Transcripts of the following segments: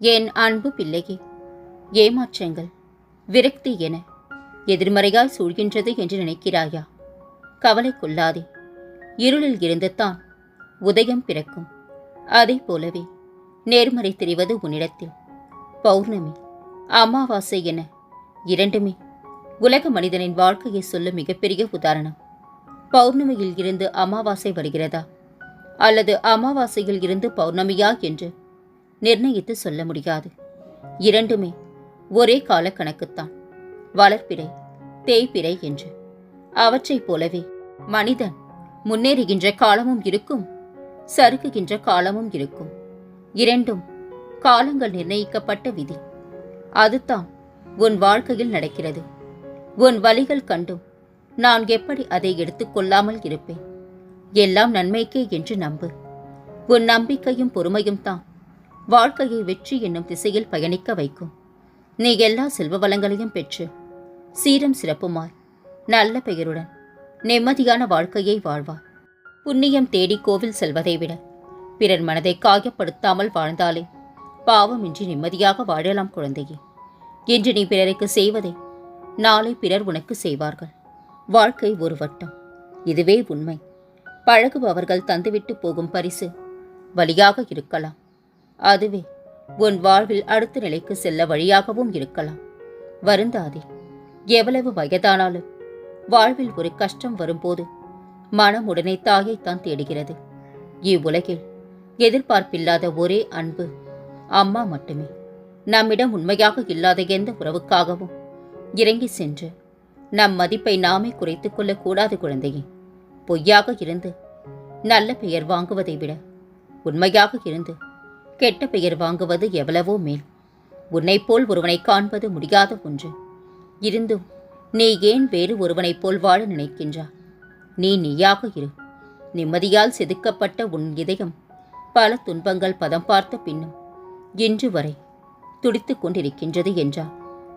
என் அன்பு பிள்ளையே ஏமாற்றங்கள் விரக்தி என எதிர்மறையாய் சூழ்கின்றது என்று நினைக்கிறாயா? கவலை கொள்ளாதே. இருளில் இருந்து தான் உதயம் பிறக்கும். அதைப் போலவே நேர்மறை தெரிவது உன்னிடத்தில். பௌர்ணமி அமாவாசை என இரண்டுமே உலக மனிதனின் வாழ்க்கையை சொல்லும் மிகப்பெரிய உதாரணம். பௌர்ணமியில் இருந்து அமாவாசை வருகிறதா? அல்லது அமாவாசையில் இருந்து பௌர்ணமியா என்று நிர்ணயித்து சொல்ல முடியாது. இரண்டுமே ஒரே கால கணக்குத்தான் வளர்ப்பிறை தேய்பிறை என்று. அவற்றைப் போலவே மனிதன் முன்னேறுகின்ற காலமும் இருக்கும் சறுக்குகின்ற காலமும் இருக்கும். இரண்டும் காலங்கள் நிர்ணயிக்கப்பட்ட விதி. அதுதான் உன் வாழ்க்கையில் நடக்கிறது. உன் வழிகள் கண்டும் நான் எப்படி அதை எடுத்துக்கொள்ளாமல் இருப்பேன்? எல்லாம் நன்மைக்கே என்று நம்பு. உன் நம்பிக்கையும் பொறுமையும் தான் வாழ்க்கையை வெற்றி என்னும் திசையில் பயணிக்க வைக்கும். நீ எல்லா செல்வ வளங்களையும் பெற்று சீரம் சிறப்புமாய் நல்ல பெயருடன் நிம்மதியான வாழ்க்கையை வாழ்வார் புண்ணியம் தேடி கோவில் செல்வதை விட பிறர் மனதை காயப்படுத்தாமல் வாழ்ந்தாலே பாவமின்றி நிம்மதியாக வாழலாம் குழந்தையே. இன்று நீ பிறருக்கு செய்வதை நாளை பிறர் உனக்கு செய்வார்கள். வாழ்க்கை ஒரு வட்டம் இதுவே உண்மை. பழகுபவர்கள் தந்துவிட்டு போகும் பரிசு வழியாக இருக்கலாம். அதுவே உன் வாழ்வில் அடுத்த நிலைக்கு செல்ல வழியாகவும் இருக்கலாம். வருந்தாதே எவ்வளவு வயதானாலும் வாழ்வில் ஒரு கஷ்டம் வரும்போது மனம் உடனே தாயைத்தான் தேடுகிறது. இவ்வுலகில் எதிர்பார்ப்பில்லாத ஒரே அன்பு அம்மா மட்டுமே. நம்மிடம் உண்மையாக இல்லாத எந்த உறவுக்காகவும் இறங்கி சென்று நம் மதிப்பை நாமே குறைத்து கொள்ளக்கூடாது குழந்தையே. பொய்யாக இருந்து நல்ல பெயர் வாங்குவதை விட உண்மையாக இருந்து கெட்ட பெயர் வாங்குவது எவ்வளவோ மேல். உன்னைப் போல் ஒருவனை காண்பது முடியாத ஒன்று. இருந்தும் நீ ஏன் வேறு ஒருவனைப் போல் வாழ நினைக்கின்றா நீ நீயாக இரு. நிம்மதியால் செதுக்கப்பட்ட உன் இதயம் பல துன்பங்கள் பதம் பார்த்த பின்னும் இன்று வரை துடித்து கொண்டிருக்கின்றது என்றால்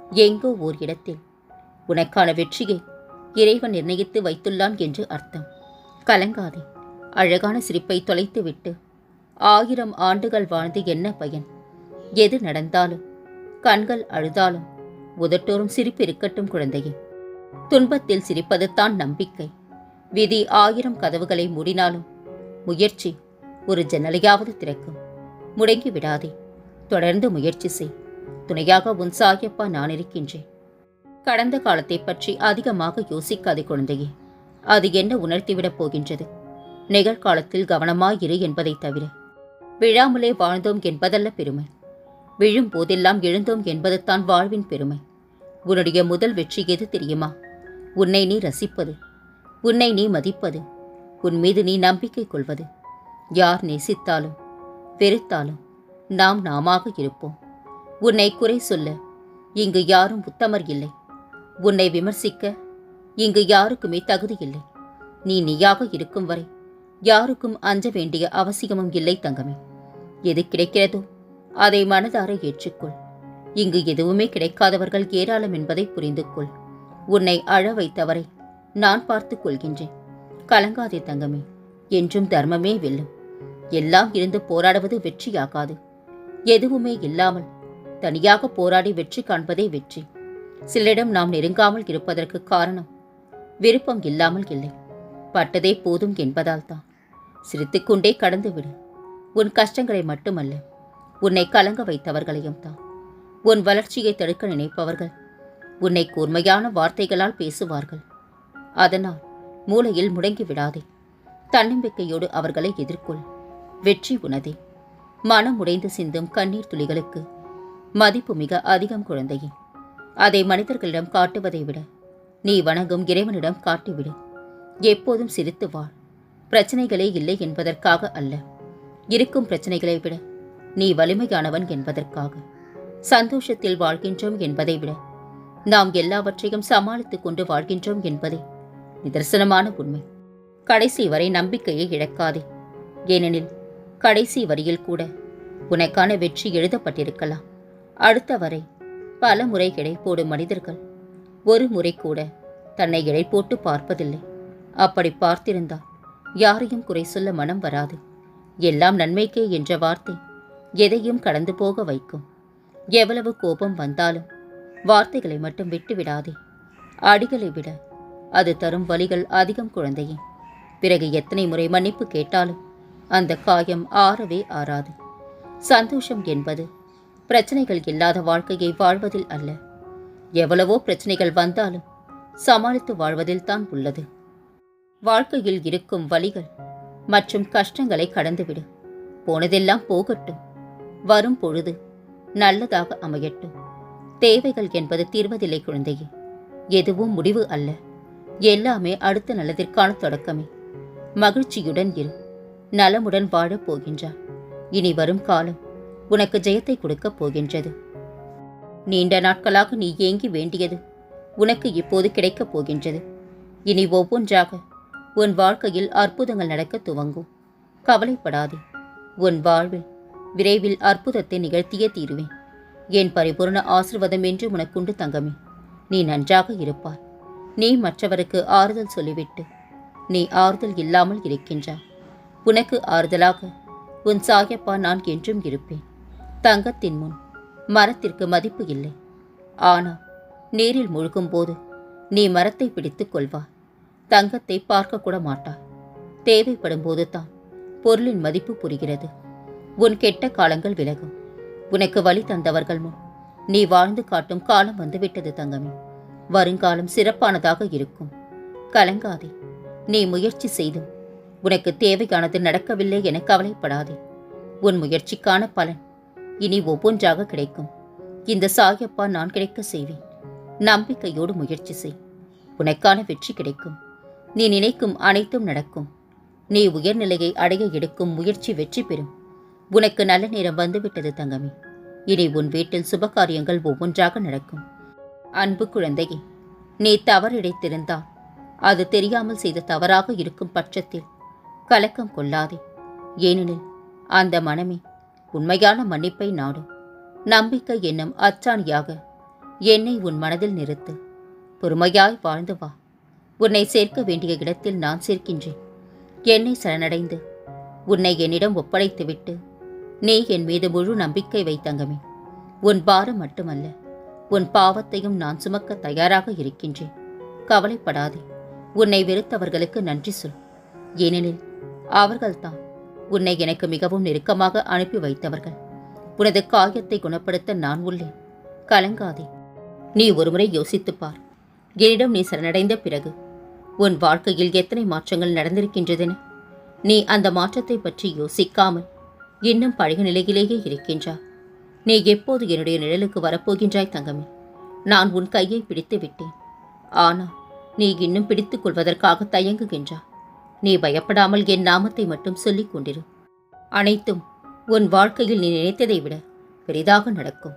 எங்கோ ஓர் இடத்தில். உனக்கான வெற்றியை இறைவன் நிர்ணயித்து வைத்துள்ளான் என்று அர்த்தம். கலங்காதே. அழகான சிரிப்பை தொலைத்துவிட்டு ஆயிரம் ஆண்டுகள் வாழ்ந்து என்ன பயன்? எது நடந்தாலும் கண்கள் அழுதாலும் உதட்டோறும் சிரிப்பு இருக்கட்டும் குழந்தையே. துன்பத்தில் சிரிப்பது தான் நம்பிக்கை. விதி ஆயிரம் கதவுகளை மூடினாலும் முயற்சி ஒரு ஜன்னலையாவது திறக்கும். முடங்கி விடாதே. தொடர்ந்து முயற்சி செய். துணையாக உன் சாயப்பா நான் இருக்கின்றேன். கடந்த காலத்தை பற்றி அதிகமாக யோசிக்காதே குழந்தையே. அது என்ன உணர்த்திவிடப் போகின்றது? நிகழ்காலத்தில் கவனமாயிரு என்பதைத் தவிர. விழாமலே வாழ்ந்தோம் என்பதல்ல பெருமை. விழும் போதெல்லாம் எழுந்தோம் என்பதுதான் வாழ்வின் பெருமை. உன்னுடைய முதல் வெற்றி எது தெரியுமா? உன்னை நீ ரசிப்பது. உன்னை நீ மதிப்பது. உன் மீது நீ நம்பிக்கை கொள்வது. யார் நேசித்தாலும் வெறுத்தாலும் நாம் நாமாக இருப்போம். உன்னை குறை சொல்ல இங்கு யாரும் உத்தமர் இல்லை. உன்னை விமர்சிக்க இங்கு யாருக்குமே தகுதி இல்லை. நீ நீயாக இருக்கும் வரை யாருக்கும் அஞ்ச வேண்டிய அவசியமும் இல்லை தங்கமே. எது கிடைக்கிறதோ அதை மனதார ஏற்றுக்கொள். இங்கு எதுவுமே கிடைக்காதவர்கள் ஏராளம் என்பதை புரிந்து கொள் உன்னை அழ வைத்தவரை நான் பார்த்து கொள்கின்றேன். கலங்காதே தங்கமே என்றும் தர்மமே வெல்லும். எல்லாம் இருந்து போராடுவது வெற்றியாகாது. எதுவுமே இல்லாமல் தனியாக போராடி வெற்றி காண்பதே வெற்றி. சிலரிடம் நாம் நெருங்காமல் இருப்பதற்கு காரணம் விருப்பம் இல்லாமல் இல்லை. பட்டதே போதும் என்பதால் தான். சிரித்துக்கொண்டே கடந்துவிடு. உன் கஷ்டங்களை மட்டுமல்ல உன்னை கலங்க வைத்தவர்களையும் தான் உன் வளர்ச்சியை தடுக்க நினைப்பவர்கள் உன்னை கூர்மையான வார்த்தைகளால் பேசுவார்கள். அதனால் மூளையில் முடங்கி விடாதே. தன்னம்பிக்கையோடு அவர்களை எதிர்கொள். வெற்றி உனதே. மனம் உடைந்து சிந்தும் கண்ணீர் துளிகளுக்கு மதிப்பு மிக அதிகம் குழந்தையே. அதை மனிதர்களிடம் காட்டுவதை விட நீ வணங்கும் இறைவனிடம் காட்டிவிடு. எப்போதும் சிரித்து வாழ். பிரச்சனைகளே இல்லை என்பதற்காக அல்ல. இருக்கும் பிரச்சனைகளை விட நீ வலிமையானவன் என்பதற்காக சந்தோஷத்தில் வாழ்கின்றோம் என்பதை விட நாம் எல்லாவற்றையும் சமாளித்துக் கொண்டு வாழ்கின்றோம் என்பதே நிதர்சனமான உண்மை. கடைசி வரை நம்பிக்கையை இழக்காதே. ஏனெனில் கடைசி வரியில் கூட உனக்கான வெற்றி எழுதப்பட்டிருக்கலாம். அடுத்த வரை பல முறை போடும் மனிதர்கள் ஒரு முறை கூட தன்னை எடை போட்டு பார்ப்பதில்லை. அப்படி பார்த்திருந்தால் யாரையும் குறை சொல்ல மனம் வராது. எல்லாம் நன்மைக்கே என்ற வார்த்தை எதையும் கடந்து போக வைக்கும். எவ்வளவு கோபம் வந்தாலும் வார்த்தைகளை மட்டும் விட்டு விடாதே அடிகளை விட அது தரும் வலிகள் அதிகம் குழந்தையே. பிறகு எத்தனை முறை மன்னிப்பு கேட்டாலும் அந்த காயம் ஆறவே ஆறாது. சந்தோஷம் என்பது பிரச்சனைகள் இல்லாத வாழ்க்கையை வாழ்வதில் அல்ல. எவ்வளவோ பிரச்சனைகள் வந்தாலும் சமாளித்து வாழ்வதில் தான் உள்ளது. வாழ்க்கையில் இருக்கும் வழிகள் மற்றும் கஷ்டங்களை கடந்துவிடு. போனதெல்லாம் போகட்டும். வரும் பொழுது நல்லதாக அமையட்டும். தேவைகள் என்பது தீர்வதில்லை குழந்தையே. எதுவும் முடிவு அல்ல. எல்லாமே அடுத்த நல்லதிற்கான தொடக்கமே. மகிழ்ச்சியுடன் இரு. நலமுடன் வாழப் போகின்றார். இனி வரும் காலம் உனக்கு ஜெயத்தை கொடுக்கப் போகின்றது. நீண்ட நாட்களாக நீ ஏங்கி வேண்டியது உனக்கு இப்போது கிடைக்கப் போகின்றது. இனி ஒவ்வொன்றாக உன் வாழ்க்கையில் அற்புதங்கள் நடக்க துவங்கும். கவலைப்படாதே. உன் வாழ்வில் விரைவில் அற்புதத்தை நிகழ்த்தியே தீருவேன். என் பரிபூர்ண ஆசிர்வாதம் என்று உனக்குண்டு தங்கமே. நீ நன்றாக இருப்பாய். நீ மற்றவருக்கு ஆறுதல் சொல்லிவிட்டு நீ ஆறுதல் இல்லாமல் இருக்கின்றாய். உனக்கு ஆறுதலாக உன் சாயப்பா நான் என்றும் இருப்பேன். தங்கத்தின் முன் மரத்திற்கு மதிப்பு இல்லை. ஆனால் நீரில் முழுகும் போது நீ மரத்தை பிடித்துக் கொள்வாய். தங்கத்தை பார்க்க கூட மாட்டாய் தேவைப்படும் போது தான் பொருளின் மதிப்பு புரிகிறது. உன் கெட்ட காலங்கள் விலகும். உனக்கு வழி தந்தவர்கள் முன் நீ வாழ்ந்து காட்டும் காலம் வந்துவிட்டது தங்கமே. வருங்காலம் சிறப்பானதாக இருக்கும். கலங்காதே. நீ முயற்சி செய்தும் உனக்கு தேவையானது நடக்கவில்லை என கவலைப்படாதே. உன் முயற்சிக்கான பலன் இனி ஒவ்வொன்றாக கிடைக்கும். இந்த சாயப்பா நான் கிடைக்க செய்வேன். நம்பிக்கையோடு முயற்சி செய். உனக்கான வெற்றி கிடைக்கும். நீ நினைக்கும் அனைத்தும் நடக்கும். நீ உயர்நிலையை அடைய எடுக்கும் முயற்சி வெற்றி பெறும். உனக்கு நல்ல நேரம் வந்துவிட்டது தங்கமே. இனி உன் வீட்டில் சுபகாரியங்கள் ஒவ்வொன்றாக நடக்கும். அன்பு குழந்தையே நீ தவறிடைத்திருந்தால் அது தெரியாமல் செய்த தவறாக இருக்கும் பட்சத்தில் கலக்கம் கொள்ளாதே. ஏனெனில் அந்த மனமே உண்மையான மன்னிப்பை நாடும். நம்பிக்கை என்னும் அச்சாணியாக என்னை உன் மனதில் நிறுத்து. பொறுமையாய் வாழ்ந்து வா. உன்னை சேர்க்க வேண்டிய இடத்தில் நான் சேர்க்கின்றேன். என்னை சரணடைந்து உன்னை என்னிடம் ஒப்படைத்துவிட்டு நீ என் மீது முழு நம்பிக்கை வைத்தங்கமே. உன் பாரம் மட்டுமல்ல உன் பாவத்தையும் நான் சுமக்க தயாராக இருக்கின்றேன். கவலைப்படாதே உன்னை வெறுத்தவர்களுக்கு நன்றி சொல். ஏனெனில் அவர்கள்தான் உன்னை எனக்கு மிகவும் நெருக்கமாக அனுப்பி வைத்தவர்கள். உனது காயத்தை குணப்படுத்த நான் உள்ளேன். கலங்காதே. நீ ஒருமுறை யோசித்துப் பார். என்னிடம் நீ சரணடைந்த பிறகு உன் வாழ்க்கையில் எத்தனை மாற்றங்கள் நடந்திருக்கின்றதென? நீ அந்த மாற்றத்தை பற்றி யோசிக்காமல் இன்னும் பழைய நிலையிலேயே இருக்கின்றா? நீ எப்போது என்னுடைய நிழலுக்கு வரப்போகின்றாய் தங்கமே? நான் உன் கையை பிடித்து விட்டேன். ஆனால் நீ இன்னும் பிடித்துக் கொள்வதற்காக தயங்குகின்றா? நீ பயப்படாமல் என் நாமத்தை மட்டும் சொல்லிக் கொண்டிரு. அனைத்தும் உன் வாழ்க்கையில் நீ நினைத்ததை விட பெரிதாக நடக்கும்.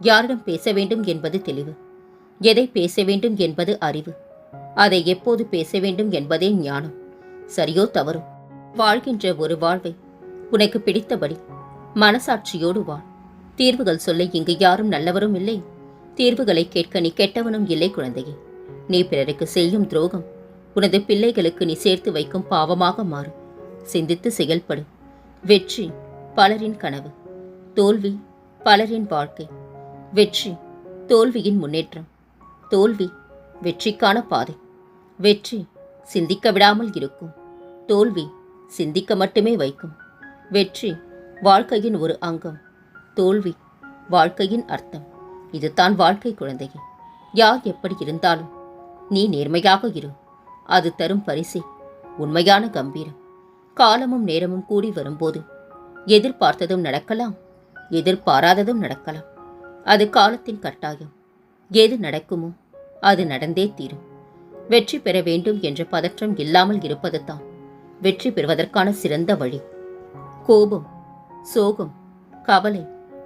யாரிடம் பேச வேண்டும் என்பது தெளிவு. எதை பேச வேண்டும் என்பது அறிவு. அதை எப்போது பேச வேண்டும் என்பதே ஞானம். சரியோ தவறோ. வாழ்கின்ற ஒரு வாழ்வை. உனக்கு பிடித்தபடி. மனசாட்சியோடு வாழ் தீர்வுகள் சொல்ல இங்கு யாரும் நல்லவரும் இல்லை. தீர்வுகளை கேட்க நீ கெட்டவனும் இல்லை குழந்தையே. நீ பிறருக்கு செய்யும் துரோகம். உனது பிள்ளைகளுக்கு நீ சேர்த்து வைக்கும் பாவமாக மாறும். சிந்தித்து செயல்படு. வெற்றி பலரின் கனவு. தோல்வி பலரின் வாழ்க்கை. வெற்றி தோல்வியின் முன்னேற்றம். தோல்வி வெற்றிக்கான பாதை. வெற்றி சிந்திக்க விடாமல் இருக்கும். தோல்வி சிந்திக்க மட்டுமே வைக்கும். வெற்றி வாழ்க்கையின் ஒரு அங்கம். தோல்வி வாழ்க்கையின் அர்த்தம். இதுதான் வாழ்க்கை குழந்தையே. யார் எப்படி இருந்தாலும் நீ நேர்மையாக இரு. அது தரும் பரிசு. உண்மையான கம்பீரம். காலமும் நேரமும் கூடி வரும்போது எதிர்பார்த்ததும் நடக்கலாம் எதிர்பாராததும் நடக்கலாம். அது காலத்தின் கட்டாயம். எது நடக்குமோ அது நடந்தே தீரும். வெற்றி பெற வேண்டும் என்ற பதற்றம் இல்லாமல் இருப்பதுதான். வெற்றி பெறுவதற்கான சிறந்த வழி. கோபம் சோகம் கவலை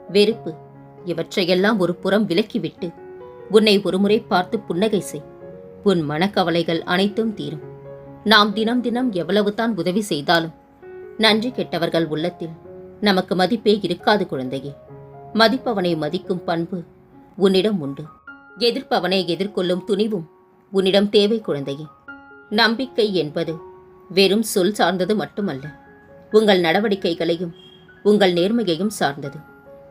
வெறுப்பு இவற்றையெல்லாம் ஒரு புறம் விலக்கிவிட்டு உன்னை ஒருமுறை பார்த்து புன்னகை செய். உன் மனக்கவலைகள் அனைத்தும் தீரும். நாம் தினம் தினம் எவ்வளவுதான் உதவி செய்தாலும் நன்றி கெட்டவர்கள் உள்ளத்தில் நமக்கு மதிப்பே இருக்காது குழந்தையே. மதிப்பவனை மதிக்கும் பண்பு உன்னிடம் உண்டு. எதிர்ப்பவனை எதிர்கொள்ளும் துணிவும் உன்னிடம் தேவை குழந்தையே. நம்பிக்கை என்பது வெறும் சொல் சார்ந்தது மட்டுமல்ல. உங்கள் நடவடிக்கைகளையும் உங்கள் நேர்மையையும் சார்ந்தது.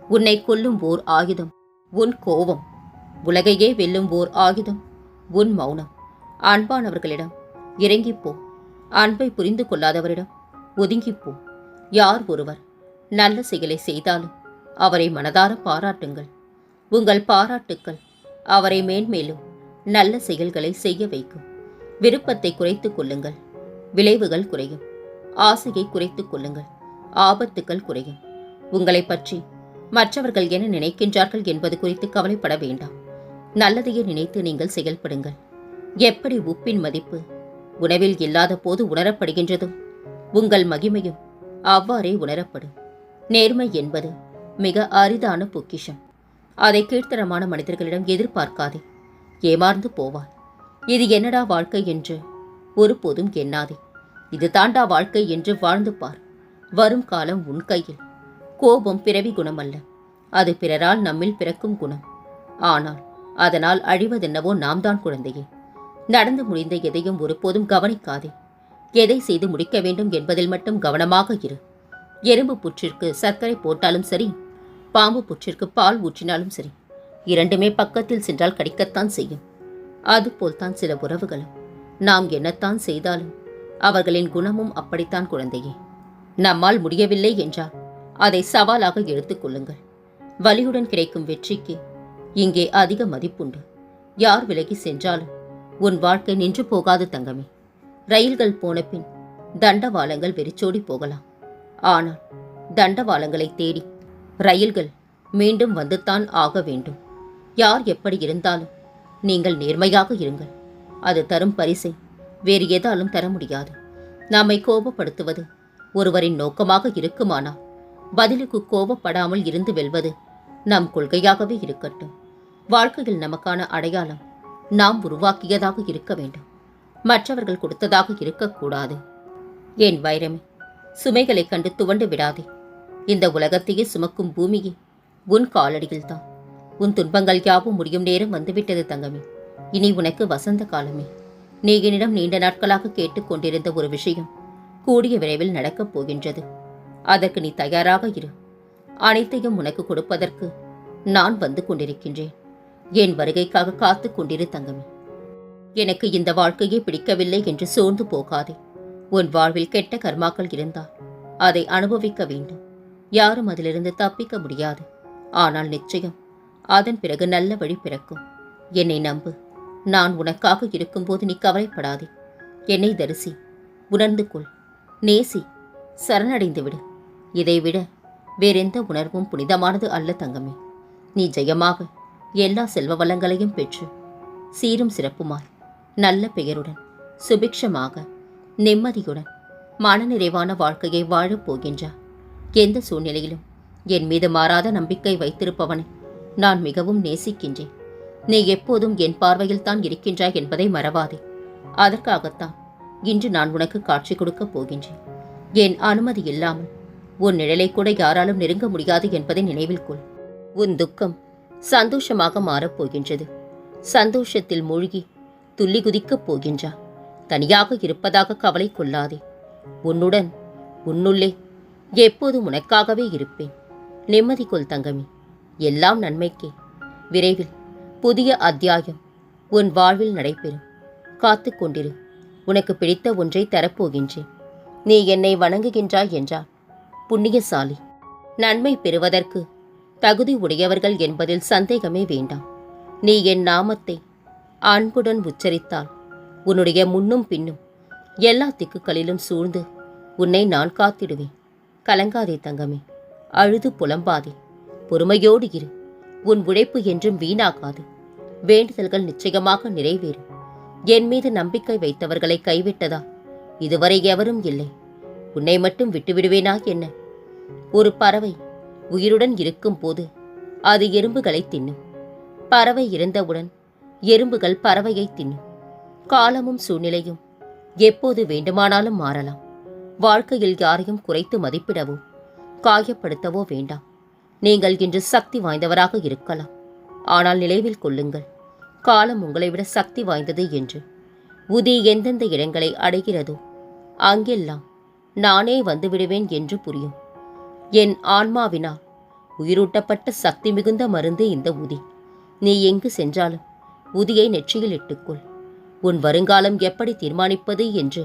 உன்னை கொல்லும் ஓர் ஆயுதம் உன் கோபம். உலகையே வெல்லும் ஓர் ஆயுதம் உன் மௌனம். அன்பானவர்களிடம் இறங்கிப் போ அன்பை புரிந்து கொள்ளாதவரிடம் ஒதுங்கிப் போ யார் ஒருவர் நல்ல செயலை செய்தாலும் அவரை மனதார பாராட்டுங்கள். உங்கள் பாராட்டுக்கள் அவரை மேன்மேலும் நல்ல செயல்களை செய்ய வைக்கும். விருப்பத்தை குறைத்துக் கொள்ளுங்கள். விளைவுகள் குறையும். ஆசையை குறைத்துக் கொள்ளுங்கள். ஆபத்துக்கள் குறையும். உங்களை பற்றி மற்றவர்கள் என்ன நினைக்கின்றார்கள் என்பது குறித்து கவலைப்பட வேண்டாம். நல்லதையே நினைத்து நீங்கள் செயல்படுங்கள். எப்படி உப்பின் மதிப்பு உணவில் இல்லாத போது உணரப்படுகின்றதோ உங்கள் மகிமையும் அவ்வாறே உணரப்படும். நேர்மை என்பது மிக அரிதான பொக்கிஷம். அதை கீழ்த்தரமான மனிதர்களிடம் எதிர்பார்க்காதே. ஏமாந்து போவாய். இது என்னடா வாழ்க்கை என்று ஒருபோதும் எண்ணாதே. இது தாண்டா வாழ்க்கை என்று வாழ்ந்து பார். வரும் காலம் உன் கையில். கோபம் பிறவி குணமல்ல. அது பிறரால் நம்மில் பிறக்கும் குணம். ஆனால் அதனால் அழிவதென்னவோ நாம் தான் குழந்தையே. நடந்து முடிந்த எதையும் ஒருபோதும் கவனிக்காதே. எதை செய்து முடிக்க வேண்டும் என்பதில் மட்டும் கவனமாக இரு. எறும்பு புற்றிற்கு சர்க்கரை போட்டாலும் சரி பாம்பு புற்றிற்கு பால் ஊற்றினாலும் சரி இரண்டுமே பக்கத்தில் சென்றால் கிடைக்கத்தான் செய்யும். அதுபோல்தான் சில உறவுகளும். நாம் என்னத்தான் செய்தாலும் அவர்களின் குணமும் அப்படித்தான் குழந்தையே. நம்மால் முடியவில்லை என்றால் அதை சவாலாக எடுத்துக்கொள்ளுங்கள் வலியுடன் கிடைக்கும் வெற்றிக்கு இங்கே அதிக மதிப்புண்டு. யார் விலகி சென்றாலும் உன் வாழ்க்கை நின்று போகாது தங்கமே. ரயில்கள் போன பின் தண்டவாளங்கள் வெறிச்சோடி போகலாம். ஆனால் தண்டவாளங்களை தேடி ரயில்கள் மீண்டும் வந்துத்தான் ஆக வேண்டும். யார் எப்படி இருந்தாலும் நீங்கள் நேர்மையாக இருங்கள். அது தரும் பரிசை வேறு எதாலும் தர முடியாது. நம்மை கோபப்படுத்துவது ஒருவரின் நோக்கமாக இருக்குமானால் பதிலுக்கு கோபப்படாமல் இருந்து வெல்வது நம் கொள்கையாகவே இருக்கட்டும். வாழ்க்கையில் நமக்கான அடையாளம் நாம் உருவாக்கியதாக இருக்க வேண்டும். மற்றவர்கள் கொடுத்ததாக இருக்கக்கூடாது. என் வைரமே சுமைகளைக் கண்டு துவண்டு விடாதே. இந்த உலகத்தையே சுமக்கும் பூமியே உன் காலடியில்தான். உன் துன்பங்கள் யாவும் முடியும் நேரம் வந்துவிட்டது தங்கமே. இனி உனக்கு வசந்த காலமே. நீ என்னிடம் நீண்ட நாட்களாக கேட்டுக்கொண்டிருந்த ஒரு விஷயம் கூடிய விரைவில் நடக்கப் போகின்றது. அதற்கு நீ தயாராக இரு. அனைத்தையும் உனக்கு கொடுப்பதற்கு நான் வந்து கொண்டிருக்கின்றேன். என் வருகைக்காக காத்துக் கொண்டிரு தங்கமே. எனக்கு இந்த வாழ்க்கையே பிடிக்கவில்லை என்று சோர்ந்து போகாதே. உன் வாழ்வில் கெட்ட கர்மாக்கள் இருந்தால் அதை அனுபவிக்க வேண்டும். யாரும் அதிலிருந்து தப்பிக்க முடியாது. ஆனால் நிச்சயம் அதன் பிறகு நல்ல வழி பிறக்கும். என்னை நம்பு. நான் உனக்காக இருக்கும்போது நீ கவலைப்படாதே. என்னை தரிசி. உணர்ந்து கொள். நேசி. சரணடைந்து விடு. இதைவிட வேறெந்த உணர்வும் புனிதமானது அல்ல தங்கமே. நீ ஜெயமாக எல்லா செல்வ வளங்களையும் பெற்று சீரும் சிறப்புமாய் நல்ல பெயருடன் சுபிக்ஷமாக நிம்மதியுடன் மனநிறைவான வாழ்க்கையை வாழப் போகின்றார் எந்த சூழ்நிலையிலும் என் மீது மாறாத நம்பிக்கை வைத்திருப்பவனை. நான் மிகவும் நேசிக்கின்றேன். நீ எப்போதும் என் பார்வையில் தான் இருக்கின்றாய் என்பதை மறவாதே. அதற்காகத்தான் இன்று நான் உனக்கு காட்சி கொடுக்கப் போகின்றேன். என் அனுமதி இல்லாமல் உன் நிழலை கூட யாராலும் நெருங்க முடியாது என்பதை நினைவில் கொள். உன் துக்கம் சந்தோஷமாக மாறப்போகின்றது சந்தோஷத்தில் மூழ்கி துள்ளி குதிக்கப் போகின்றா. தனியாக இருப்பதாக கவலை கொள்ளாதே. உன்னுடன் உன்னுள்ளே எப்போதும் உனக்காகவே இருப்பேன். நிம்மதி கொள் தங்கமி. எல்லாம் நன்மைக்கே. விரைவில் புதிய அத்தியாயம் உன் வாழ்வில் நடைபெறும். காத்து கொண்டிரு. உனக்கு பிடித்த ஒன்றை தரப்போகின்றேன். நீ என்னை வணங்குகின்றாய் என்றால் புண்ணியசாலி நன்மை பெறுவதற்கு தகுதி உடையவர்கள் என்பதில் சந்தேகமே வேண்டாம். நீ என் நாமத்தை அன்புடன் உச்சரித்தால் உன்னுடைய முன்னும் பின்னும் எல்லா திக்குகளிலும் சூழ்ந்து உன்னை நான் காத்திடுவேன். கலங்காதே தங்கமே. அழுது புலம்பாதே. பொறுமையோடு இரு. உன் உழைப்பு என்றும் வீணாகாது. வேண்டுதல்கள் நிச்சயமாக நிறைவேறும். என் மீது நம்பிக்கை வைத்தவர்களை கைவிட்டதா? இதுவரை எவரும் இல்லை. உன்னை மட்டும் விட்டுவிடுவேனா என்ன? ஒரு பறவை உயிருடன் இருக்கும் போது அது எறும்புகளை தின்னும். பறவை இறந்தவுடன் எறும்புகள் பறவையை தின்னும். காலமும் சூழ்நிலையும் எப்போது வேண்டுமானாலும் மாறலாம். வாழ்க்கையில் யாரையும் குறைத்து மதிப்பிடவோ காயப்படுத்தவோ வேண்டாம். நீங்கள் இன்று சக்தி வாய்ந்தவராக இருக்கலாம். ஆனால் நினைவில் கொள்ளுங்கள் காலம் உங்களை விட சக்தி வாய்ந்தது என்று. உதி எந்தெந்த இடங்களை அடைகிறதோ அங்கெல்லாம் நானே வந்து விடுவேன் என்று புரியும். என் ஆன்மாவினால் உயிரூட்டப்பட்ட சக்தி மிகுந்த மருந்து இந்த உதி. நீ எங்கு சென்றாலும் உதியை நெற்றியில் இட்டுக்கொள். உன் வருங்காலம் எப்படி தீர்மானிப்பது என்று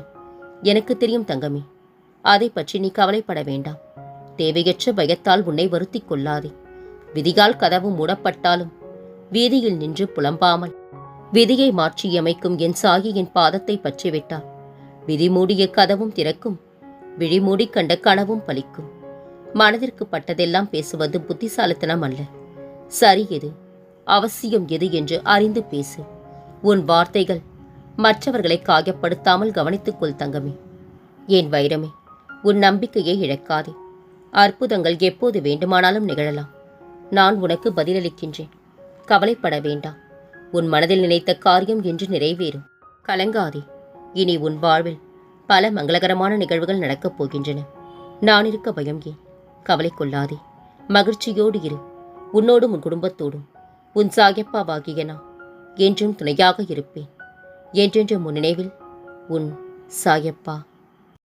எனக்கு தெரியும் தங்கமே. அதை பற்றி நீ கவலைப்பட வேண்டாம். தேவையற்ற பயத்தால் உன்னை வருத்திக் கொள்ளாதே. விதிகால் கதவு மூடப்பட்டாலும் வீதியில் நின்று புலம்பாமல் விதியை மாற்றியமைக்கும் என் சாகி என் பாதத்தை பற்றிவிட்டார். விதி மூடிய கதவும் திறக்கும் விழிமூடி கண்ட கனவும் பலிக்கும். மனதிற்கு பட்டதெல்லாம் பேசுவது புத்திசாலித்தனம் அல்ல. சரி எது? அவசியம் எது என்று அறிந்து பேசு. உன் வார்த்தைகள் மற்றவர்களை காயப்படுத்தாமல் கவனித்துக்கொள் தங்கமே. என் வைரமே உன் நம்பிக்கையை இழக்காதே. அற்புதங்கள் எப்போது வேண்டுமானாலும் நிகழலாம். நான் உனக்கு பதிலளிக்கின்றேன். கவலைப்பட வேண்டாம். உன் மனதில் நினைத்த காரியம் என்று நிறைவேறும். கலங்காதே. இனி உன் வாழ்வில் பல மங்களகரமான நிகழ்வுகள் நடக்கப் போகின்றன. நான் இருக்க பயம் ஏன்? கவலை கொள்ளாதே. மகிழ்ச்சியோடு இரு. உன்னோடும் உன் குடும்பத்தோடும். உன் சாயப்பாவாகிய நான் என்றும் துணையாக இருப்பேன். என்றென்றும் உன் நினைவில் உன் சாயப்பா.